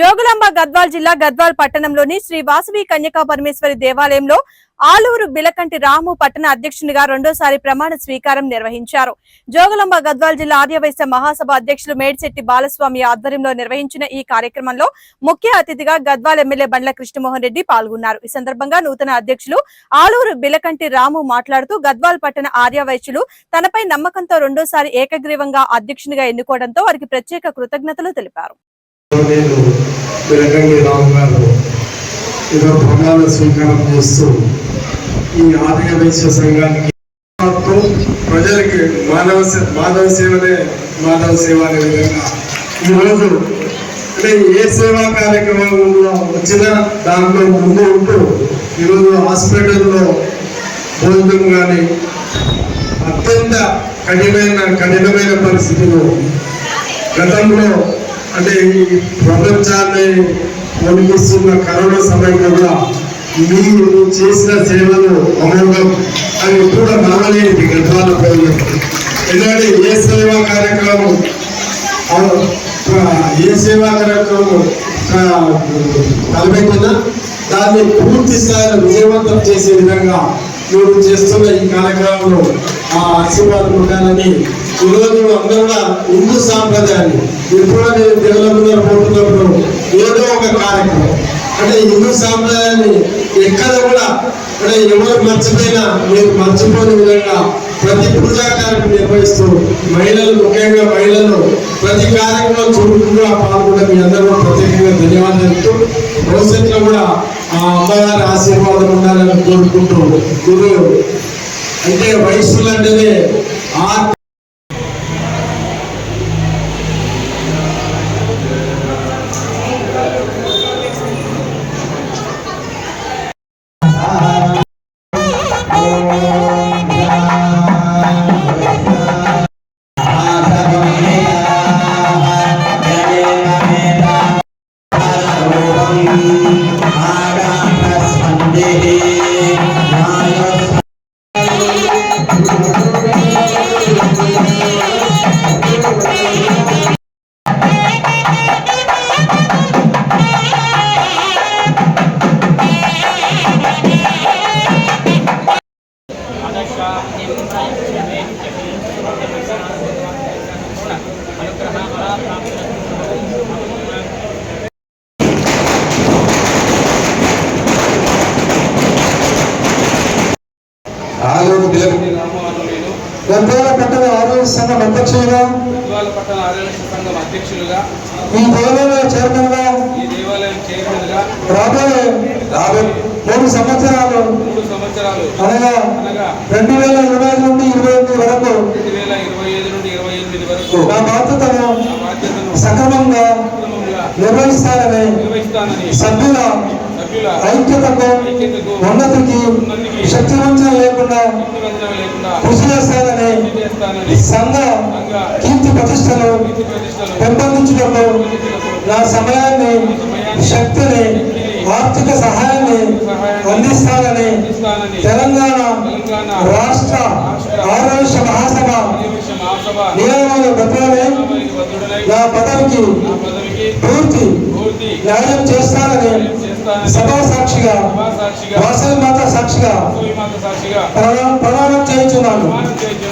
జోగులాంబ గద్వాల్ జిల్లా గద్వాల్ పట్టణంలోని శ్రీ వాసవి కన్యకా పరమేశ్వరి దేవాలయంలో ఆలూరు బిలకంటి రాము పట్టణ అధ్యక్షునిగా రెండోసారి ప్రమాణ స్వీకారం నిర్వహించారు. జోగులాంబ గద్వాల్ జిల్లా ఆర్యవైశ్య మహాసభ అధ్యక్షులు మేడిశెట్టి బాలస్వామి ఆధ్వర్యంలో నిర్వహించిన ఈ కార్యక్రమంలో ముఖ్య అతిథిగా గద్వాల్ ఎమ్మెల్యే బండ్ల కృష్ణమోహన్ రెడ్డి పాల్గొన్నారు. ఈ సందర్భంగా నూతన అధ్యక్షులు ఆలూరు బిలకంటి రాము మాట్లాడుతూ గద్వాల్ పట్టణ ఆర్యవైశ్యులు తనపై నమ్మకంతో రెండోసారి ఏకగ్రీవంగా అధ్యక్షునిగా ఎన్నుకోవడంతో వారికి ప్రత్యేక కృతజ్ఞతలు తెలిపారు. నేను వెలకండి రావు గారు ఏదో ప్రమాణ స్వీకారం చేస్తూ ఈ ఆర్థిక వైశ్య సంఘానికి ప్రజలకి మానవ సే- మానవ సేవనే మానవ సేవ అనే విధంగా ఈరోజు అంటే ఏ సేవా కార్యక్రమంలో వచ్చినా దాంట్లో ముందు ఉంటూ ఈరోజు హాస్పిటల్లో భోజనం కానీ అత్యంత కఠినమైన కఠినమైన పరిస్థితులు. గతంలో అంటే ఈ ప్రపంచాన్ని వణికిస్తున్న కరోనా సమయంలో కూడా మీరు చేసిన సేవలు అమోఘం. అని ఎప్పుడు నమ్మలేని గద్వాల ప్రజలు ఎందుకంటే ఏ సేవా కార్యక్రమం ఏ సేవా కార్యక్రమం తలపెట్టినా దాన్ని పూర్తి స్థాయిలో విజయవంతం చేసే విధంగా మీరు చేస్తున్న ఈ కార్యక్రమంలో ఆ ఆశీర్వాదం ఉండాలని ఈరోజు అందరూ కూడా హిందూ సాంప్రదాయాన్ని ఎప్పుడో నేను డెవలప్మెంట్ పోతున్నప్పుడు ఏదో ఒక కార్యక్రమం. అంటే హిందూ సాంప్రదాయాన్ని ఎక్కడ కూడా అంటే ఎవరు మర్చిపోయినా మీరు మర్చిపోని విధంగా ప్రతి పూజా కార్యక్రమం నిర్వహిస్తూ మహిళలు ముఖ్యంగా మహిళలు ప్రతి కార్యక్రమం చురుకుగా పాల్గొన్న మీ అందరూ ప్రత్యేకంగా ధన్యవాదాలు చెప్తూ భవిష్యత్తులో కూడా ఆ అమ్మగారి ఆశీర్వాదం ఉండాలని కోరుకుంటూ గురువు అంటే వయస్సులు అంటేనే ఆ ఆలూరు బిలకని రామవారు నేను గద్వాల పట్టణ ఆరోగ్య సంఘం అధ్యక్షులుగా ఉద్వాల పట్టణ సంఘం అధ్యక్షులుగా ఈ దేవాలయ చైర్మన్గా ఈ దేవాలయం చైర్మన్గా రాబోయే రాబోయే మూడు సంవత్సరాలు. అనగా రెండు వేల ఇరవై నుండి ఇరవై ఎనిమిది వరకు. నా బాధ్యతను సక్రమంగా నిర్వహిస్తానని సభ్యుల ఐక్యతకు ఉన్నతికి శక్తివంచన లేకుండా కృషి చేస్తానని సంఘ కీర్తి ప్రతిష్టలు ప్రతిష్టలకు నా సమయాన్ని శక్తిని ఆర్థిక సహాయాన్ని అందిస్తానని తెలంగాణ రాష్ట్ర ఆరోగ్య మహాసభ నియమాల బద్ధుడనై నా పదవికి పూర్తి న్యాయం చేస్తానని సభా సాక్షిగా వాసవి మాత సాక్షిగా మాత సాక్షిగా ప్రణా- ప్రణాళిక చేయించున్నాను.